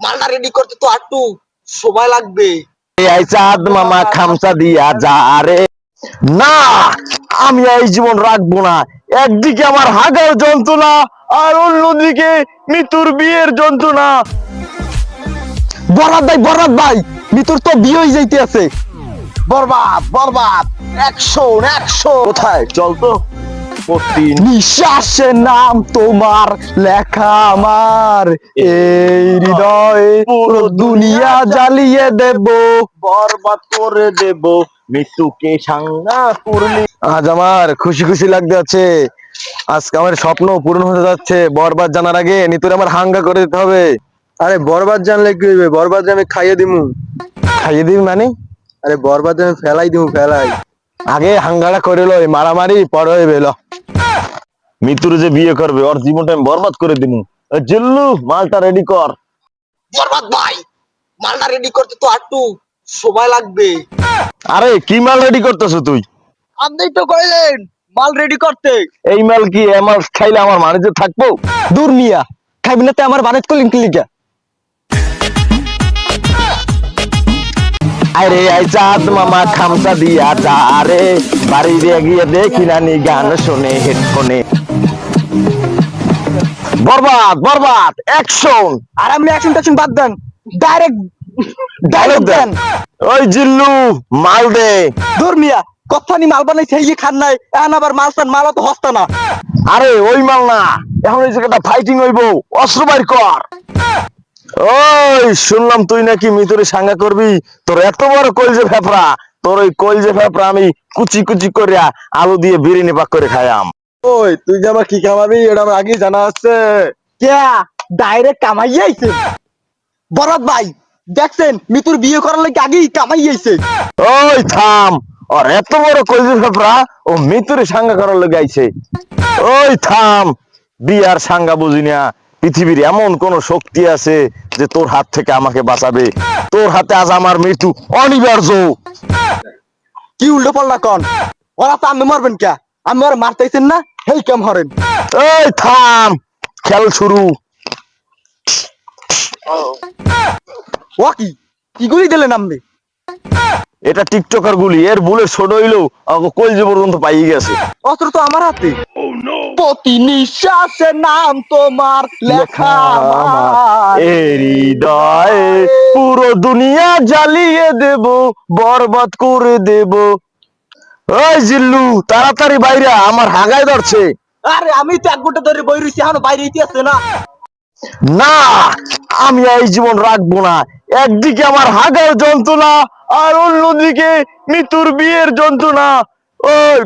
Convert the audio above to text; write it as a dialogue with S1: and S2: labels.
S1: মালটা রেডি করতে তো একটু সময় লাগবে।
S2: এই চাঁদ মামা খামচা দিয়া যা রে না আমি এই জীবন রাখব না। একদিকে আমার হাগার যন্ত্রণা আর অন্যদিকে মৃত্যুর বিয়ের যন্ত্রণা। বরাদ ভাই বরাদ ভাই মৃত্যুর তো বিয়ে যাইতে আছে
S1: বরবাদ বরবাদ। অ্যাকশন অ্যাকশন
S2: কোথায়? চল তো? প্রতি নিঃশ্বাসের নাম তোমার লেখা আমার। এই হৃদয়ে পুরো দুনিয়া জ্বালিয়ে দেব। বরবাদ করে দেব। মৃত্যুকে সাঙ্গা করলি আজ আমার খুশি খুশি লাগতে আছে। আজকে আমার স্বপ্ন পূরণ হতে যাচ্ছে। বরবাদ জানার আগে নিতুর আমার হাঙ্গা করে দিতে হবে।
S3: আরে বরবাদ জানলে কি হইবে? বরবাদ আমি খাইয়ে দিমু।
S2: খাইয়ে দিবি মানে?
S3: আরে বরবাদ আমি ফেলাই দিমু ফেলাই।
S2: আগে হাঙ্গাটা করে লই মারামারি পরে হইবে ল। মিতুর যে বিয়ে করবে ওর জীবনটা আমি বরবাদ করে দিমু। এ জিল্লু মালটা রেডি কর।
S1: বরবাদ ভাই মালটা রেডি করতে তো একটু সময় লাগবে।
S2: আরে কি মাল রেডি করতেছ তুই?
S1: আপনি তো কইলেন মাল রেডি করতে।
S2: এই মাল কি এ মাল খাইলে আমার মানিতে থাকব? দূর মিয়া খাইবি না তো আমার বানিত করলিম কিলিকা। আরে আই চাঁদ মামা খামসা দিয়া যা রে। বাড়ি দিয়ে গিয়ে দেখি নানি গান শোনে হেডফোনে। বরবাদ বরবাদ অ্যাকশন
S1: আর আপনি অ্যাকশন ট্যাকশন বাদ দেন। ডাইরেক্ট
S2: ডায়লগ দেন। ওই জিল্লু মাল দে।
S1: দূর মিয়া কথা নি মাল বানাইছে এই খান নাই এখন আবার মাল সান মাল তো হস্তা না।
S2: আরে ওই মাল না। এখন এই জায়গাটা ফাইটিং হইব। অস্ত্র বাইর কর। ওই শুনলাম তুই নাকি মিতুরে সাঙ্গা করবি। তোর এত বড় কলজে ফেফড়া। তোর ওই কলজে ফেফড়া আমি কুচি কুচি করিয়া আলু দিয়ে বিরিয়ানি পাক করে খাইয়াম।
S3: ওই তুই যে আমার কি কামাবি এটা আমার আগেই জানা আছে।
S1: কে? ডাইরেক্ট কামাই আইছে? বরবাদ ভাই দেখছেন? মিতুর বিয়ে করার লাগি আগেই কামাই আইছে।
S2: ওই থাম। ওর এত বড় কলজে ফেফড়া ও মিতুরে সাঙ্গা করার লোক আইছে। ওই থাম। বিয়ার সাঙ্গা বুঝি না পৃথিবীর এমন কোন শক্তি আছে যে তোর হাত থেকে আমাকে বাঁচাবে। তোর হাতে আজ আমার মৃত্যু অনিবার্য।
S1: কি উল্টো পাল্টা কন? ওরা তো আমি মারবেন কে? আমি ওরা মারতেছেন না? হেই কেম হরেন?
S2: এই থাম খেল শুরু।
S1: ও কি? কি গুলি দিলেন আপনি?
S2: এটা টিকটকার গুলি এর বুলেট ছোট হইলেও কলজে পর্যন্ত পাই গেছে।
S1: অস্ত্র তো আমার হাতে। প্রতি নিঃশ্বাসের নাম তোমার লেখা
S2: হৃদয়ে পুরো দুনিয়া জ্বালিয়ে দেব বরবাদ করে দেব। ওই জিল্লু তাড়াতাড়ি বাইরে আমার হাগায় ধরছে।
S1: আরে আমি তো এক ঘণ্টা ধরে বই রয়েছি এখন বাইরে ইতি আছে না।
S2: না আমি এই জীবন রাখব না। একদিকে আমার হাগার যন্ত্রণা আর অন্যদিকে মৃত্যুর বিয়ের যন্ত্রণা। ওই